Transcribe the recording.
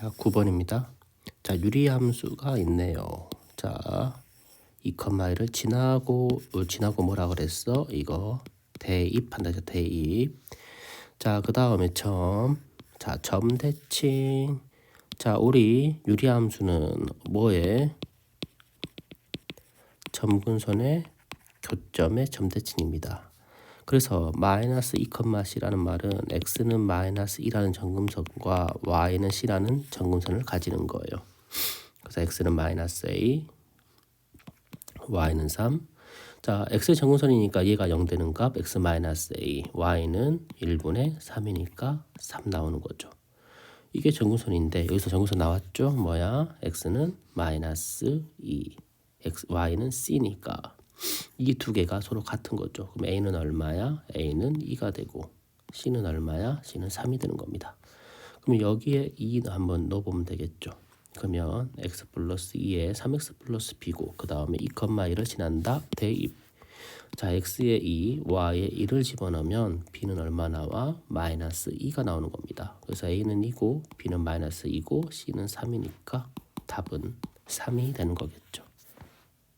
자, 9번입니다. 자, 유리함수가 있네요. 자, 2,1을 지나고 어, 지나고 뭐라 그랬어? 이거 대입한다. 자, 대입. 자, 그다음에 점. 자, 점 대칭. 자, 우리 유리함수는 뭐에? 점근선의 교점의 점대칭입니다. 그래서 마이너스 2,c라는 말은 x는 마이너스 2라는 정금선과 y는 c라는 정금선을 가지는 거예요. 그래서 x는 마이너스 a, y는 3. 자, x의 정금선이니까 얘가 0 되는 값 x 마이너스 a, y는 1분의 3이니까 3 나오는 거죠. 이게 정금선인데 여기서 정금선 나왔죠? 뭐야? x는 마이너스 2, x, y는 c니까 이 두 개가 서로 같은 거죠. 그럼 a는 얼마야? a는 2가 되고 c는 얼마야? c는 3이 되는 겁니다. 그럼 여기에 2 한번 넣어보면 되겠죠. 그러면 x 플러스 2에 3x 플러스 b고 그 다음에 2,1을 지난다 대입 자 x에 2, y에 1을 집어넣으면 b는 얼마 나와? 마이너스 2가 나오는 겁니다. 그래서 a는 2고 b는 마이너스 2고 c는 3이니까 답은 3이 되는 거겠죠.